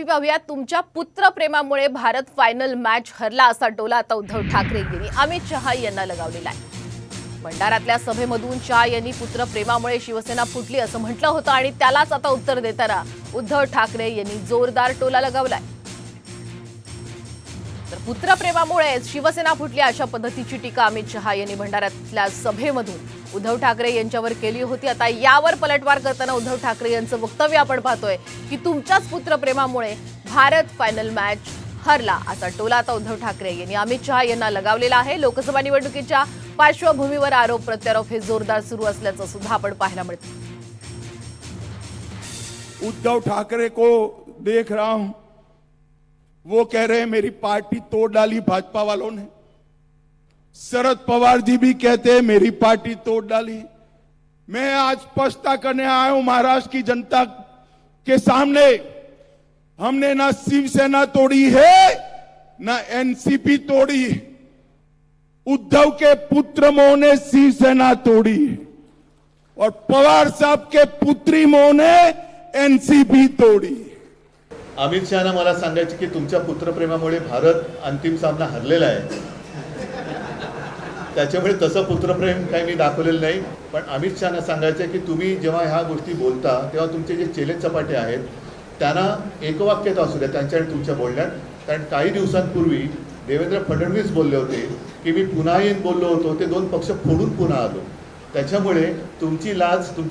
बातमी पाहूया तुमच्या पुत्रप्रेमामुळे भारत फायनल मॅच हरला असा टोला आता उद्धव ठाकरे यांनी. अमित शहा यांना लगावलेला आहे. भंडाऱ्यातल्या सभेमधून शहा यांनी पुत्रप्रेमामुळे शिवसेना फुटली असं म्हटलं होतं आणि त्यालाच आता उत्तर देताना उद्धव ठाकरे यांनी जोरदार टोला लगावलाय. तर पुत्रप्रेमामुळे शिवसेना फुटली अशा पद्धतीची टीका अमित शहा यांनी भंडाऱ्यातल्या सभेमधून. उद्धव ठाकरे यांच्यावर केली होती. आता यावर पलटवार करताना उद्धव ठाकरे यांचं वक्तव्य आपण पाहतोय की तुमच्याच पुत्रप्रेमामुळे भारत फायनल मॅच हरला असा टोला आता उद्धव ठाकरे यांनी. अमित शहा यांना लगावलेला आहे. लोकसभा निवडणुकीच्या पार्श्वभूमीवर आरोप प्रत्यारोप हे जोरदार सुरू असल्याचं सुद्धा आपण पाहायला मिळतं. उद्धव ठाकरे को देख रहा हूं. वो कह रहे हैं, मेरी पार्टी तोड़ डाली, भाजपा वालों ने। शरद पवार जी भी कहते हैं, मेरी पार्टी तोड़ डाली। मैं आज स्पष्टता करने आया हूँ, महाराष्ट्र की जनता के सामने। हमने ना शिवसेना तोड़ी है, ना एनसीपी तोड़ी उद्धव के पुत्र मोह ने शिवसेना तोड़ी और पवार साहब के पुत्री मोह ने एनसीपी तोड़ी अमित शहाना मला सांगायचे की तुमच्या पुत्रप्रेमामुळे भारत अंतिम सामना हरलेला आहे. त्याच्यामुळे तसं पुत्रप्रेम काही मी दाखवलेलं नाही पण अमित शहाना सांगायचं की तुम्ही जेव्हा ह्या गोष्टी बोलता तेव्हा तुमचे जे चेले चपाटे आहेत त्यांना एकवाक्यत असू द्या त्यांच्या आणि तुमच्या बोलण्यात. कारण काही दिवसांपूर्वी देवेंद्र फडणवीस बोलले होते की मी पुन्हा येऊन बोललो होतो ते दोन पक्ष फोडून पुन्हा आलो. त्याच्यामुळे तुमची लाज तुमचे